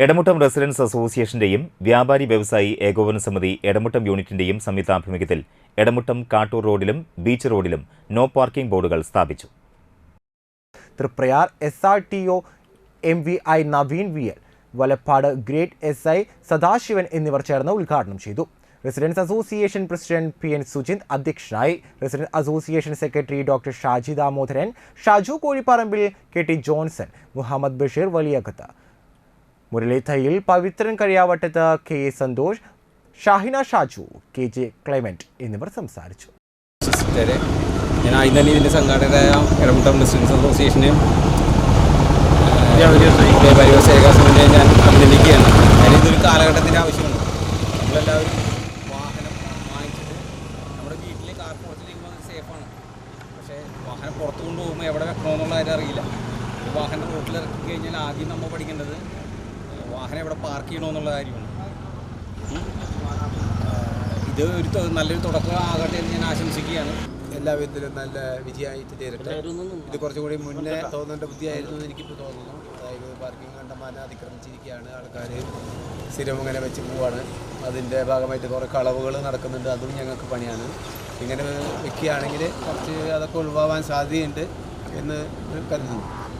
Edamuttam residence അസോസിയേഷന്റെയും വ്യാപാരി വ്യവസായി ഏകോപന സമിതി എടമുട്ടം യൂണിറ്റിന്റെയും സംയുക്താഭിമുഖ്യത്തിൽ എടമുട്ടം കാട്ടൂർ റോഡിലും ബീച്ച് റോഡിലും നോ പാർക്കിംഗ് ബോർഡുകൾ സ്ഥാപിച്ചു. Triprayar S R T O M V I Naveen V L Valappad grade S I Sadasivan എന്നിവർ ചേർന്ന് ഉദ്ഘാടനം ചെയ്തു. Residence association president P N Sujind അധ്യക്ഷനായി. Residence association secretary doctor Shaji Damodaran Shaju Kozhipparambil K T Johnson Muhammad Basheer Valiyakath Murali Thayyil Pavithran Kazhiyavattath K A Santhosh Shahina Shaju K J Clement എന്നിവർ സംസാരിച്ചു. ഞാൻ ആദ്യം തന്നെ ഇതിന്റെ സംഘാടകരായ എറമുട്ടം distance അസോസിയേഷനെയും പരിവസേക സമിതിയെ ഞാൻ അഭിനന്ദിക്കുകയാണ്. കാര്യം ഇതൊരു കാലഘട്ടത്തിന്റെ ആവശ്യമാണ്. നമ്മളെല്ലാവരും വാഹനം വാങ്ങിച്ചിട്ട് നമ്മുടെ വീട്ടിൽ കാർ പുറത്തിലേക്ക് പോകുന്നത് സേഫാണ് പക്ഷേ വാഹനം പുറത്തു കൊണ്ടുപോകുമ്പോൾ എവിടെ വെക്കണമെന്നുള്ള കാര്യം അറിയില്ല. വാഹനം റോട്ടിൽ ഇറക്കി കഴിഞ്ഞാൽ ആദ്യം നമ്മൾ പഠിക്കേണ്ടത് വാഹനം എവിടെ പാർക്ക് ചെയ്യണമെന്നുള്ള കാര്യമാണ്. ഇത് ഒരു നല്ലൊരു തുടക്കം ആകട്ടെ എന്ന് ഞാൻ ആശംസിക്കുകയാണ്. എല്ലാ വിധത്തിലും നല്ല വിജയമായിട്ട് തീരട്ടെ. ഇത് കുറച്ചുകൂടി മുന്നേ തോന്നേണ്ട ബുദ്ധിയായിരുന്നു എന്ന് എനിക്കിപ്പോൾ തോന്നുന്നു. അതായത് പാർക്കിംഗ് കണ്ടമാനം അതിക്രമിച്ചിരിക്കുകയാണ് ആൾക്കാർ സ്ഥിരം ഇങ്ങനെ വെച്ച് പോവാണ്. അതിന്റെ ഭാഗമായിട്ട് കുറേ കളവുകൾ നടക്കുന്നുണ്ട്. അതും ഞങ്ങൾക്ക് പണിയാണ്. ഇങ്ങനെ വെക്കുകയാണെങ്കിൽ കുറച്ച് അതൊക്കെ ഒഴിവാവാൻ സാധ്യതയുണ്ട് എന്ന് കരുതുന്നു.